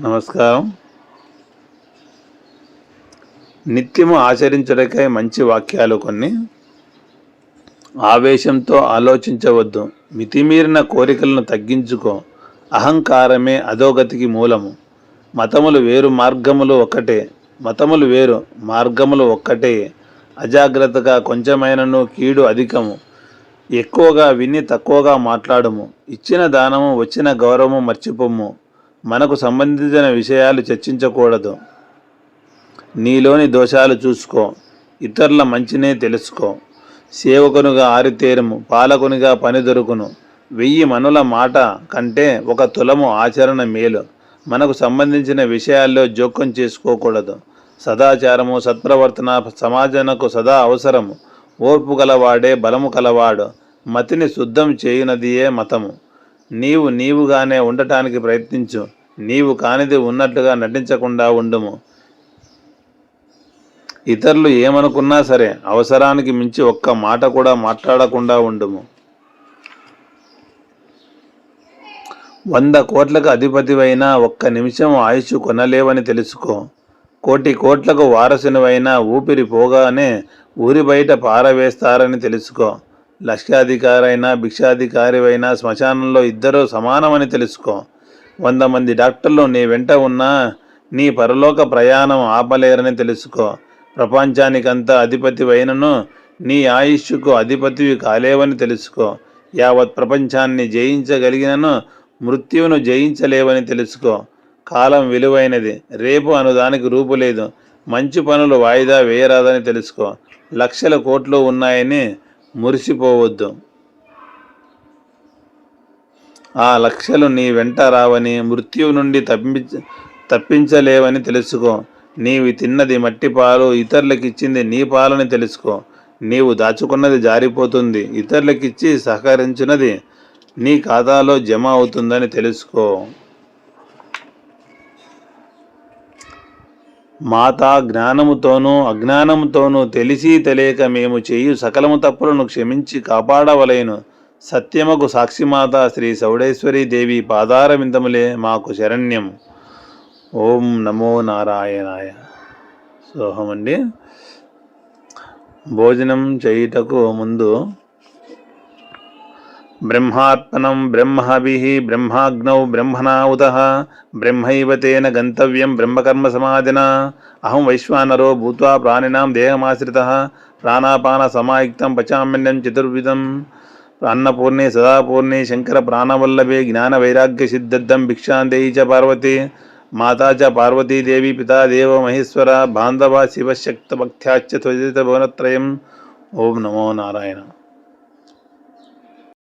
నమస్కారం. నిత్యము ఆచరించడకై మంచి వాక్యాలు కొన్ని. ఆవేశంతో ఆలోచించవద్దు. మితిమీరిన కోరికలను తగ్గించుకో. అహంకారమే అధోగతికి మూలము. మతములు వేరు మార్గములు ఒక్కటే. మతములు వేరు మార్గములు ఒక్కటే. అజాగ్రత్తగా కొంచెమైనను కీడు అధికము. ఎక్కువగా విని తక్కువగా మాట్లాడము. ఇచ్చిన దానము వచ్చిన గౌరవము మర్చిపోము. మనకు సంబంధించిన విషయాలు చర్చించకూడదు. నీలోని దోషాలు చూసుకో. ఇతరుల మంచినే తెలుసుకో. సేవకునిగా ఆరితేరుము పాలకునిగా పని దొరుకును. వెయ్యి మనుల మాట కంటే ఒక తులము ఆచరణ మేలు. మనకు సంబంధించిన విషయాల్లో జోక్యం చేసుకోకూడదు. సదాచారము సత్ప్రవర్తన సమాజనకు సదా అవసరము. ఓర్పు గలవాడే బలము కలవాడు. మతిని శుద్ధం చేయునదియే మతము. నీవు నీవుగానే ఉండటానికి ప్రయత్నించు. నీవు కానిది ఉన్నట్లుగా నటించకుండా ఉండుము. ఇతరులు ఏమనుకున్నా సరే అవసరానికి మించి ఒక్క మాట కూడా మాట్లాడకుండా ఉండుము. వంద కోట్లకు అధిపతివైనా ఒక్క నిమిషం ఆయుష్ కొనలేవని తెలుసుకో. కోటి కోట్లకు వారసునివైనా ఊపిరి పోగానే ఊరి బయట పారవేస్తారని తెలుసుకో. లక్షాధికారైనా భిక్షాధికారివైనా శ్మశానంలో ఇద్దరూ సమానమని తెలుసుకో. వంద మంది డాక్టర్లు నీ వెంట ఉన్నా నీ పరలోక ప్రయాణం ఆపలేరని తెలుసుకో. ప్రపంచానికంతా అధిపతివైనను నీ ఆయుష్కు అధిపతివి కాలేవని తెలుసుకో. యావత్ ప్రపంచాన్ని జయించగలిగినను మృత్యువును జయించలేవని తెలుసుకో. కాలం విలువైనది రేపు అనుదానికి రూపు లేదు. మంచి పనులు వాయిదా వేయరాదని తెలుసుకో. లక్షల కోట్లు ఉన్నాయని మురిసిపోవద్దు. ఆ లక్షలు నీ వెంట రావని మృత్యువు నుండి తప్పించ తప్పించలేవని తెలుసుకో. నీవి తిన్నది మట్టి పాలు ఇతరులకిచ్చింది నీ పాలని తెలుసుకో. నీవు దాచుకున్నది జారిపోతుంది ఇతరులకిచ్చి సహకరించినది నీ ఖాతాలో జమ అవుతుందని తెలుసుకో. మాత జ్ఞానముతోనూ అజ్ఞానముతోనూ తెలిసి తెలియక మేము చేయు సకలము తప్పులను క్షమించి కాపాడవలేను. సత్యముకు సాక్షిమాత శ్రీ సౌడేశ్వరీ దేవి పాదారవిందములే మాకు శరణ్యం ఓం నమో నారాయణాయ. సోహమండి. భోజనం చేయుటకు ముందు బ్రహ్మాత్మనం బ్రహ్మభి బ్రహ్మాగ్నౌ బ్రహ్మణావుత బ్రహ్మైవ తేన గంతవ్యం బ్రహ్మకర్మ సమాధిన అహం వైశ్వానరో భూత్వా ప్రాణినాం దేహమాశ్రిత ప్రాణాపాన సమాయుక్తం పచామ్యన్యం చతుర్విధం అన్నపూర్ణే సదాపూర్ణే శంకర ప్రాణవల్లభే జ్ఞాన వైరాగ్య సిద్ధద్దం భిక్షాందేయి చ పార్వతి మాతా చ పార్వతీదేవి పితా దేవ మహేశ్వర బాంధవ శివశక్త భక్త్యాచ త్వజిత భువనత్రయం ఓం నమో నారాయణ.